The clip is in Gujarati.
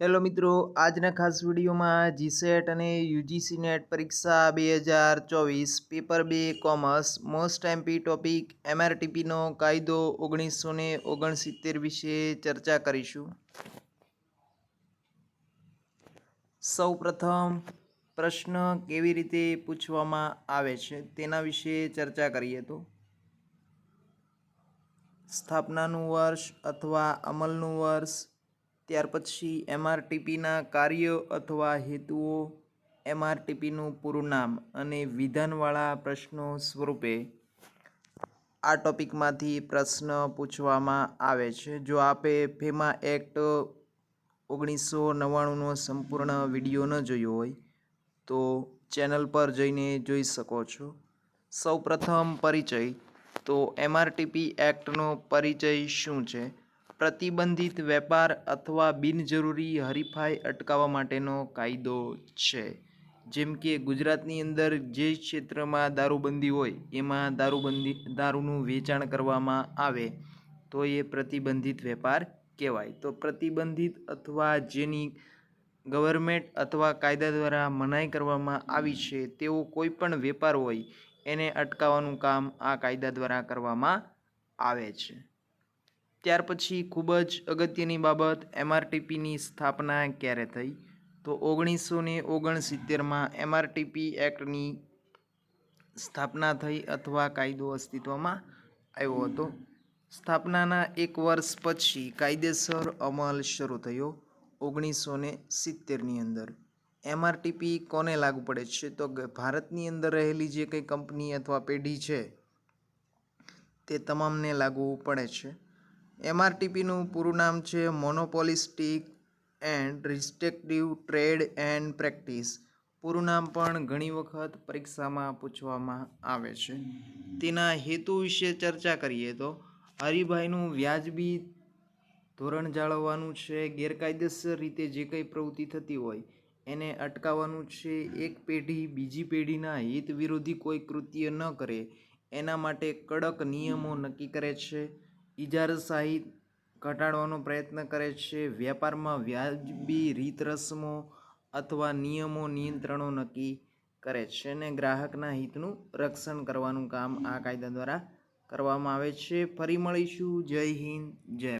હેલો મિત્રો, આજના ખાસ વિડીયોમાં જીસેટ અને યુજીસી નેટ પરીક્ષા બે હજાર ચોવીસ, પેપર બે, કોમર્સ, મોસ્ટ એમપી ટોપિક એમઆરટીપીનો કાયદો ઓગણીસો ને ઓગણસિત્તેર વિશે ચર્ચા કરીશું. સૌ પ્રથમ પ્રશ્ન કેવી રીતે પૂછવામાં આવે છે તેના વિશે ચર્ચા કરીએ તો. સ્થાપનાનું વર્ષ અથવા અમલનું વર્ષ ત્યાર પછી એમઆરટીપીના કાર્યો અથવા હેતુઓ એમઆરટીપીનું પૂરું નામ અને વિધાનવાળા પ્રશ્નો સ્વરૂપે આ ટોપિકમાંથી પ્રશ્ન પૂછવામાં આવે છે. જો આપે ફેમા એક્ટ ઓગણીસો નવ્વાણુંનો સંપૂર્ણ વીડિયો ન જોયો હોય, તો ચેનલ પર જઈને જોઈ શકો છો. સૌ પ્રથમ પરિચય. તો એમઆરટીપી એક્ટનો પરિચય શું છે? પ્રતિબંધિત વેપાર અથવા બિનજરૂરી હરીફાઈ અટકાવવા માટેનો કાયદો છે. જેમ કે ગુજરાતની અંદર જે ક્ષેત્રમાં દારૂબંધી હોય, એમાં દારૂબંધી, દારૂનું વેચાણ કરવામાં આવે, તો એ પ્રતિબંધિત વેપાર કહેવાય. તો પ્રતિબંધિત અથવા જેની ગવર્મેન્ટ અથવા કાયદા દ્વારા મનાઈ કરવામાં આવી છે તેવો કોઈ પણ વેપાર હોય, એને અટકાવવાનું કામ આ કાયદા દ્વારા કરવામાં આવે છે. ત્યાર પછી ખૂબ જ અગત્યની બાબત એમઆરટીપીની સ્થાપના ક્યારે થઈ? તો ઓગણીસો ને ઓગણસિત્તેરમાં એમઆરટીપી એક્ટની સ્થાપના થઈ અથવા કાયદો અસ્તિત્વમાં આવ્યો હતો. સ્થાપનાના એક વર્ષ પછી કાયદેસર અમલ શરૂ થયો ઓગણીસો ને સિત્તેરની અંદર. એમઆરટીપી કોને લાગુ પડે છે? તો ભારતની અંદર રહેલી જે કંઈ કંપની અથવા પેઢી છે તે તમામને લાગુ પડે છે. એમઆરટીપીનું પૂરું નામ છે monopolistic and restrictive trade and practice. પૂરું નામ પણ ઘણી વખત પરીક્ષામાં પૂછવામાં આવે છે. તેના હેતુ વિશે ચર્ચા કરીએ તો, હરિભાઈનું વ્યાજબી ધોરણ જાળવવાનું છે, ગેરકાયદેસર રીતે જે કંઈ પ્રવૃત્તિ થતી હોય, એને અટકાવવાનું છે, એક પેઢી બીજી પેઢીના હિત વિરોધી કોઈ કૃત્ય ન કરે, એના માટે કડક નિયમો નક્કી કરે છે. ઇજારશાહી ઘટાડવાનો પ્રયત્ન કરે છે. વ્યાપારમાં વ્યાજબી રીત રસમો અથવા નિયમો નિયંત્રણો નક્કી કરે છે અને ગ્રાહકના હિતનું રક્ષણ કરવાનું કામ આ કાયદા દ્વારા કરવામાં આવે છે. ફરી મળીશું. જય હિન્દ, જય